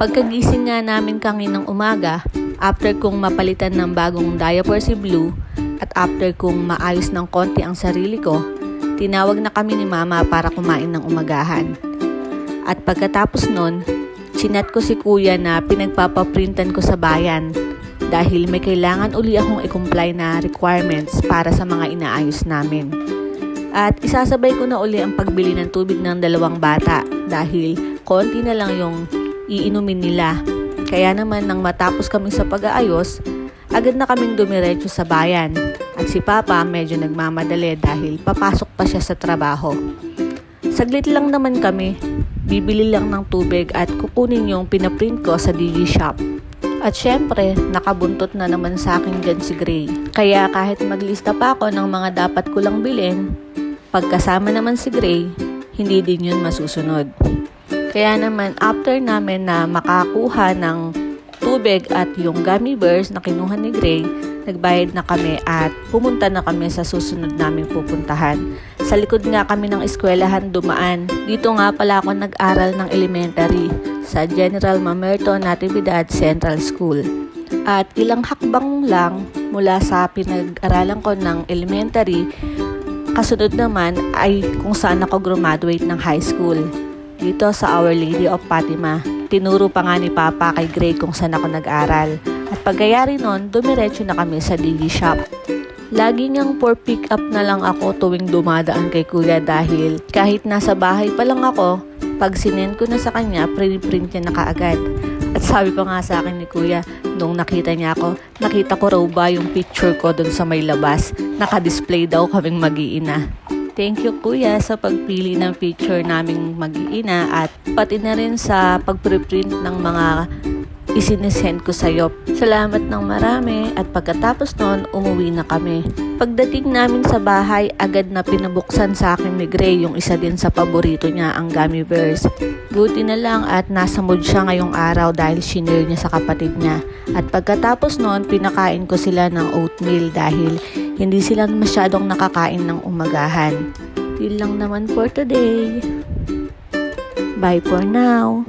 Pagkagising nga namin kanginang umaga, after kong mapalitan ng bagong diaper si Blue, at after kong maayos ng konti ang sarili ko, tinawag na kami ni Mama para kumain ng umagahan. At pagkatapos nun, chinat ko si Kuya na pinagpapaprintan ko sa bayan dahil may kailangan uli akong i-comply na requirements para sa mga inaayos namin. At isasabay ko na uli ang pagbili ng tubig ng dalawang bata dahil konti na lang yung iinumin nila. Kaya naman nang matapos kami sa pag-aayos, agad na kaming dumiretso sa bayan. At si Papa medyo nagmamadali dahil papasok pa siya sa trabaho. Saglit lang naman kami, bibili lang ng tubig at kukunin yung pinaprint ko sa Digi Shop. At syempre, nakabuntot na naman sa akin dyan si Gray. Kaya kahit maglista pa ako ng mga dapat ko lang bilhin, pagkasama naman si Gray, hindi din yun masusunod. Kaya naman, after namin na makakuha ng tubig at yung gummy bears na kinuha ni Gray, nagbayad na kami at pumunta na kami sa susunod naming pupuntahan. Sa likod nga kami ng eskwelahan dumaan. Dito nga pala ako nag-aral ng elementary sa General Mamerto Natividad Central School. At ilang hakbang lang mula sa pinag-aralan ko ng elementary, kasunod naman ay kung saan ako graduate ng high school. Dito sa Our Lady of Fatima. Tinuro pa nga ni Papa kay Gray kung saan ako nag-aral. At pagkayari nun, dumiretso na kami sa Digi Shop. Lagi niyang for pick up na lang ako tuwing dumadaan kay kuya dahil kahit nasa bahay pa lang ako, pag sinend ko na sa kanya, print niya na kaagad. At sabi pa nga sa akin ni kuya, nung nakita niya ako, nakita ko raw ba yung picture ko dun sa may labas. Naka-display daw kaming mag-iina. Thank you kuya sa pagpili ng picture naming mag-iina at pati na rin sa pag-print ng mga isinisend ko sa'yo. Salamat ng marami at pagkatapos noon, umuwi na kami. Pagdating namin sa bahay, agad na pinabuksan sa akin ni Gray yung isa din sa paborito niya, ang gummy bears. Buti na lang at nasa mood siya ngayong araw dahil shinare niya sa kapatid niya. At pagkatapos noon, pinakain ko sila ng oatmeal dahil hindi sila masyadong nakakain ng umagahan. Yun lang naman for today. Bye for now.